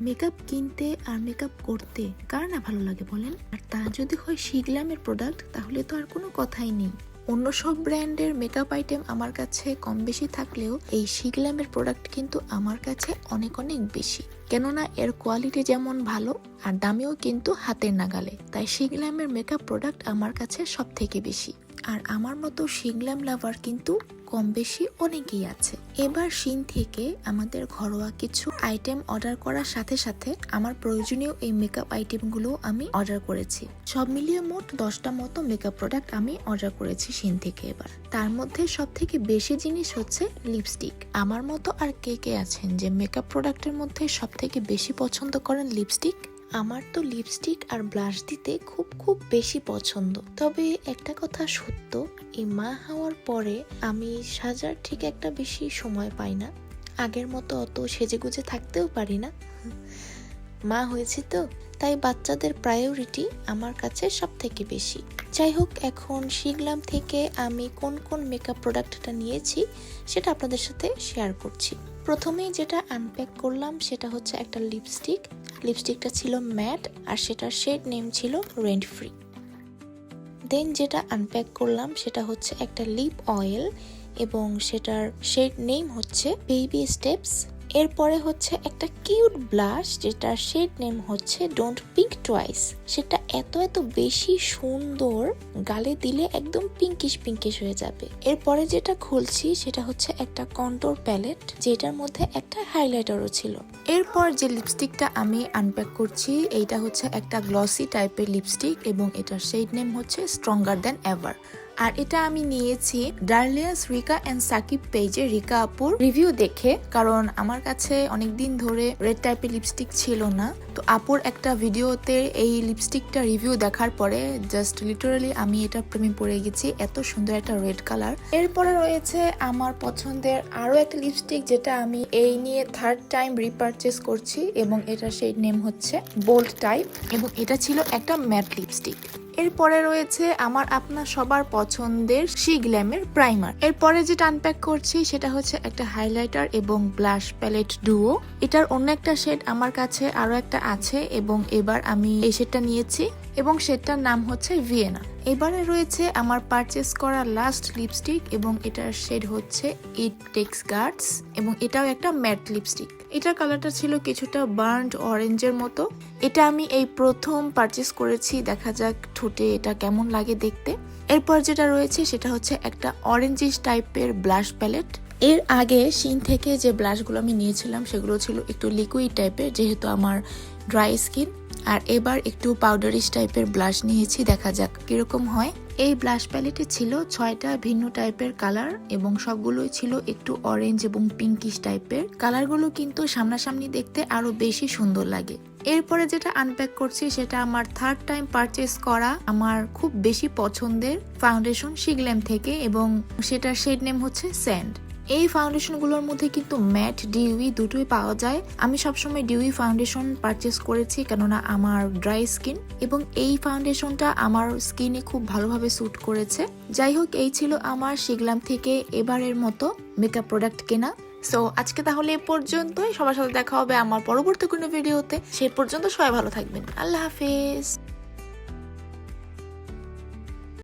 Makeup কিনতে আর makeup করতে কার না ভালো লাগে বলেন? আর তা যদি হয় শিগলামের প্রোডাক্ট তাহলে তো আর কোনো কথাই নেই। অন্য সব ব্র্যান্ডের মেকআপ আইটেম আমার কাছে কম বেশি থাকলেও এই শিগলামের প্রোডাক্ট কিন্তু আমার কাছে অনেক অনেক বেশি। কেননা এর কোয়ালিটি যেমন ভালো, আর দামেও কিন্তু হাতের নাগালে। তাই শিগলামের মেকআপ প্রোডাক্ট আমার কাছে সব থেকে বেশি। আর আমার মতো শিগলাম লাভার কিন্তু কম বেশি অনেকেই আছে। এবার শিন থেকে আমাদের ঘরোয়া কিছু আইটেম অর্ডার করার সাথে সাথে আমার প্রয়োজনীয় এই মেকআপ আইটেমগুলো আমি অর্ডার করেছি। সব মিলিয়ে মোট দশটা মতো মেকআপ প্রোডাক্ট আমি অর্ডার করেছি শিন থেকে এবার। তার মধ্যে সব থেকে বেশি জিনিস হচ্ছে লিপস্টিক আমার মতো আর কে কে আছেন যে মেকআপ প্রোডাক্টের মধ্যে সব থেকে বেশি পছন্দ করেন লিপস্টিক আমার তো লিপস্টিক আর ব্লাশ দিতে খুব খুব বেশি পছন্দ। তবে একটা কথা সত্য, এই মা হওয়ার পরে আমি সাজার ঠিক একটা বেশি সময় পাই না। আগের মতো অত সেজেগুজে থাকতেও পারি না। মা হয়েছে তো। তাই বাচ্চাদের প্রায়োরিটি আমার কাছে সব থেকে বেশি। যাই হোক এখন শিখলাম থেকে আমি কোন কোন মেকআপ প্রোডাক্টটা নিয়েছি, সেটা আপনাদের সাথে শেয়ার করছি। প্রথমেই যেটা আনপ্যাক করলাম, সেটা হচ্ছে একটা লিপস্টিক লিপস্টিকটা ছিল ম্যাট আর সেটার শেড নেম ছিল রেন্ট ফ্রি দেন যেটা আনপ্যাক করলাম, সেটা হচ্ছে একটা লিপ অয়েল এবং সেটার শেড নেম হচ্ছে বেবি স্টেপস এরপরে হচ্ছে একটা কিউট ব্লাশ, যেটার শেড নেম হচ্ছে ডোন্ট পিঙ্ক টুয়াইস সেটা এত এত বেশি সুন্দর, গালে দিলে একদম পিঙ্কিশ পিঙ্কিশ হয়ে যাবে। এরপরে যেটা খুলছি, সেটা হচ্ছে একটা কন্টোর প্যালেট যেটার মধ্যে একটা হাইলাইটারও ছিল। এরপর যে লিপস্টিকটা আমি আনপ্যাক করছি, এইটা হচ্ছে একটা গ্লসি টাইপের লিপস্টিক এবং এটার শেড নেম হচ্ছে স্ট্রঙ্গার দ্যান এভার আর এটা আমি নিয়েছি ডার্লিয়াস, রিকা অ্যান্ড সাকিব পেজে। রিকা আপুর রিভিউ দেখে, কারণ আমার কাছে অনেক দিন ধরে রেড টাইপের লিপস্টিক ছিল না। তো আপুর একটা ভিডিওতে এই লিপস্টিকটা রিভিউ দেখার পরে জাস্ট লিটারালি আমি এটা প্রেমে পড়ে গেছি, এত সুন্দর একটা রেড কালার এরপরে রয়েছে আমার পছন্দের আরও একটা লিপস্টিক যেটা আমি এই নিয়ে থার্ড টাইম রিপারচেস করছি, এবং এটা সেই নেম হচ্ছে বোল্ড টাইপ এবং এটা ছিল একটা ম্যাট লিপস্টিক এরপরে রয়েছে আমার আপনার সবার পছন্দের সি গ্ল্যামের প্রাইমার এরপরে যেটা আনপ্যাক করছি, সেটা হচ্ছে একটা হাইলাইটার এবং ব্লাশ প্যালেট ডুও এটার অন্য একটা শেড আমার কাছে আরও একটা আছে এবং এবার আমি এই শেডটা নিয়েছি। এবং সেটার নাম হচ্ছে ভিয়েনা। এবারে রয়েছে আমার পারচেস করা লাস্ট লিপস্টিক এবং এটার শেড হচ্ছে ইট টেক্স গার্ডস এবং এটাও একটা ম্যাট লিপস্টিক এটার কালারটা ছিল কিছুটা বার্ন্ড অরেঞ্জের মতো। এটা আমি এই প্রথম পারচেস করেছি, দেখা যাক ঠোঁটে এটা কেমন লাগে দেখতে। এরপর যেটা রয়েছে সেটা হচ্ছে একটা অরেঞ্জিশ টাইপের ব্লাশ প্যালেট এর আগে শিন থেকে যে ব্লাশগুলো আমি নিয়েছিলাম সেগুলো ছিল একটু লিকুইড টাইপের যেহেতু আমার ড্রাই স্কিন আর এবার একটু পাউডারিশ টাইপের ব্লাশ নিয়েছি, দেখা যাক কীরকম হয়। এই ব্লাশ প্যালেটে ছিল ছয়টা ভিন্ন টাইপের কালার এবং সবগুলোই ছিল একটু অরেঞ্জ এবং পিঙ্কিশ টাইপের কালারগুলো কিন্তু সামনাসামনি দেখতে আরও বেশি সুন্দর লাগে। এরপরে যেটা আনপ্যাক করছি সেটা আমার থার্ড টাইম পারচেস করা আমার খুব বেশি পছন্দের ফাউন্ডেশন শিগলেম থেকে এবং সেটার শেড নেম হচ্ছে স্যান্ড এই ফাউন্ডেশনগুলোর মধ্যে কিন্তু ম্যাট ডিউই দুটোই পাওয়া যায়। আমি সবসময় ডিউই ফাউন্ডেশন পারচেস করেছি কেননা আমার ড্রাই স্কিন এবং এই ফাউন্ডেশনটা আমার স্কিনে খুব ভালোভাবে স্যুট করেছে। যাই হোক, এই ছিল আমার শিগলাম থেকে এবারের মতো মেকআপ প্রোডাক্ট কেনা। সো আজকে তাহলে এ পর্যন্তই। সবার সাথে দেখা হবে আমার পরবর্তী কোনো ভিডিওতে সেই পর্যন্ত সবাই ভালো থাকবেন। আল্লাহ হাফেজ।